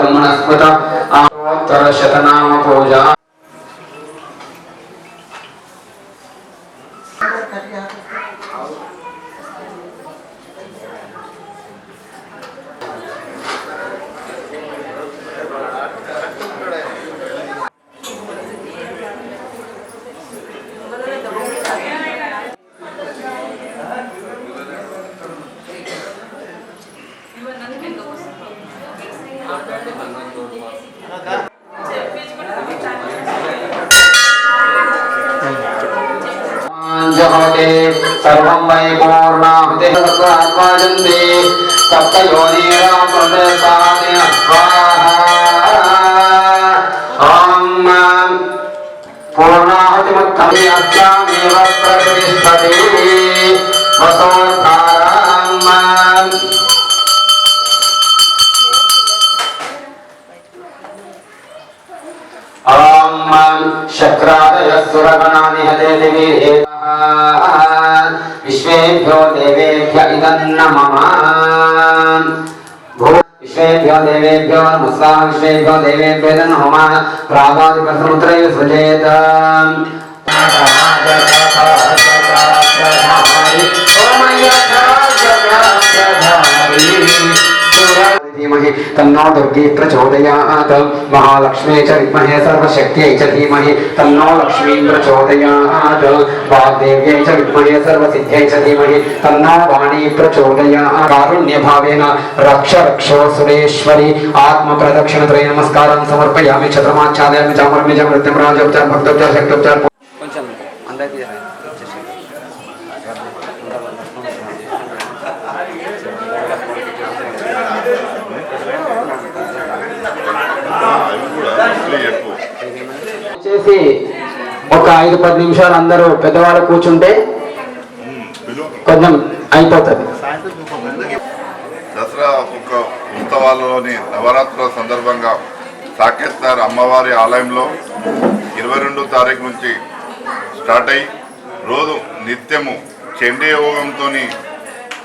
ब्रह्मणस्पत पूजा सर्वं वै पूर्णाहुतिः सर्वात्माजन्ते ॐ शक्रादय सुरगणानिहते दिवे विश्वेभ्यो देवेभ्य इदं नमः भू विश्वेभ्यो देवेभ्यो नमस्कार विश्वेभ्यो देवेभ्यो इदं नमः प्रागादिप्रसमुद्रैः सृजेत धीमहि तन्नो दुर्गे प्रचोदयात्। महालक्ष्मी च विद्महे सर्वशक्त्यै च धीमहि तन्नो लक्ष्मी प्रचोदयात्। वाग्देव्यै च विद्महे सर्वसिद्ध्यै च धीमहि तन्नो वाणी प्रचोदयात्। कारुण्यभावेन रक्ष रक्षो सुरेश्वरि आत्मप्रदक्षिणत्रय नमस्कारं समर्पयामि छत्रमाच्छादयामि चामर्मि च मृत्युं राजोपचार, भक्तोपचार, शक्तोपचार। చేసి ఒక ఐదు పది నిమిషాలు అందరూ పెద్దవాళ్ళు కూర్చుంటే కొంచెం అయిపోతుంది. దసరా ఒక ఉత్సవాల్లోని నవరాత్రుల సందర్భంగా సాకేత్నార్ అమ్మవారి ఆలయంలో ఇరవై రెండో తారీఖు నుంచి స్టార్ట్ అయ్యి రోజు నిత్యము చండీ యోగంతో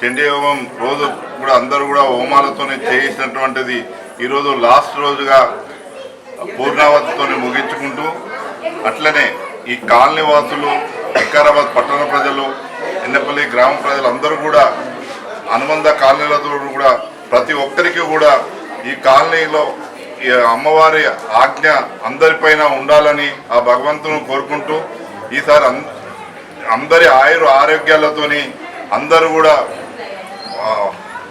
చండీ యోగం రోజు కూడా అందరూ కూడా హోమాలతోనే చేసినటువంటిది ఈరోజు లాస్ట్ రోజుగా పూర్ణావతితో ముగించుకుంటూ అట్లనే ఈ కాలనీ వాసులు వికారాబాద్ పట్టణ ప్రజలు ఎన్నపల్లి గ్రామ ప్రజలు అందరూ కూడా అనుబంధ కాలనీలతో కూడా ప్రతి ఒక్కరికి కూడా ఈ కాలనీలో ఈ అమ్మవారి ఆజ్ఞ అందరిపైన ఉండాలని ఆ భగవంతుని కోరుకుంటూ ఈసారి అందరి ఆయురు ఆరోగ్యాలతోని అందరూ కూడా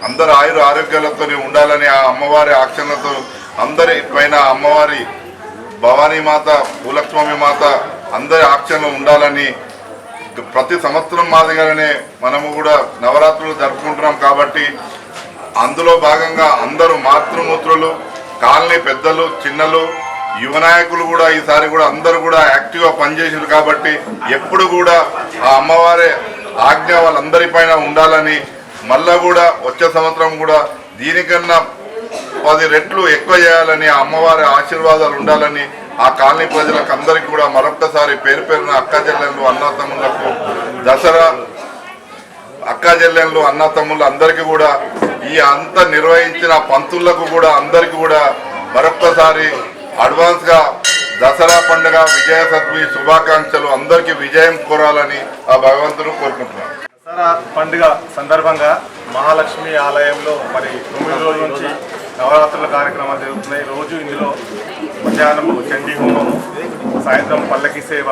అందరు ఆయుర ఆరోగ్యాలతో ఉండాలని ఆ అమ్మవారి ఆక్షణతో అందరి పైన అమ్మవారి భవానీ మాత భూలక్ష్మి మాత అందరి ఆక్షన్లు ఉండాలని ప్రతి సంవత్సరం మాదిరిగానే మనము కూడా నవరాత్రులు జరుపుకుంటున్నాం కాబట్టి అందులో భాగంగా అందరూ మాతృమూత్రులు కాలనీ పెద్దలు చిన్నలు యువ నాయకులు కూడా ఈసారి కూడా అందరూ కూడా యాక్టివ్గా పనిచేసారు కాబట్టి ఎప్పుడు కూడా ఆ అమ్మవారి ఆజ్ఞ వాళ్ళందరిపైన ఉండాలని మళ్ళా కూడా వచ్చే సంవత్సరం కూడా దీనికన్నా పది రెట్లు ఎక్కువ చేయాలని అమ్మవారి ఆశీర్వాదాలు ఉండాలని ఆ కాలనీ ప్రజలకు అందరికీ కూడా మరొక్కసారి పేరు పేరున అక్క చెల్లెళ్ళు అన్నతమ్ములకు దసరా అక్క చెల్లెళ్ళు అన్న అందరికీ కూడా ఈ అంత నిర్వహించిన పంతులకు కూడా అందరికీ కూడా మరొక్కసారి అడ్వాన్స్గా దసరా పండుగ విజయ సద్వి శుభాకాంక్షలు అందరికీ విజయం కోరాలని ఆ భగవంతుడు కోరుకుంటున్నాను దసరా పండుగ సందర్భంగా మహాలక్ష్మి ఆలయంలో మరి తొమ్మిది రోజుల నుంచి నవరాత్రుల కార్యక్రమాలు జరుగుతున్నాయి. రోజు ఇందులో మధ్యాహ్నం చండీ హోమము సాయంత్రం పల్లకి సేవ.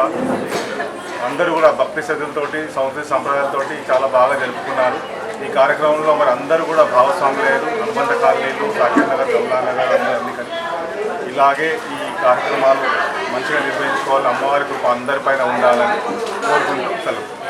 అందరూ కూడా భక్తి శ్రద్ధలతోటి సంస్కృతి సంప్రదాయాలతోటి చాలా బాగా జరుపుకున్నారు. ఈ కార్యక్రమంలో మరి అందరూ కూడా భాగస్వాములయ్యారు. అనుబంధ కాలనీలు సాకేత్ నగర్ గమలానగర్ అందరినీ ఇలాగే ఈ కార్యక్రమాలు మంచిగా నిర్వహించుకోవాలి. అమ్మవారి కృప అందరిపైన ఉండాలని కోరుకుంటూ సెలవు.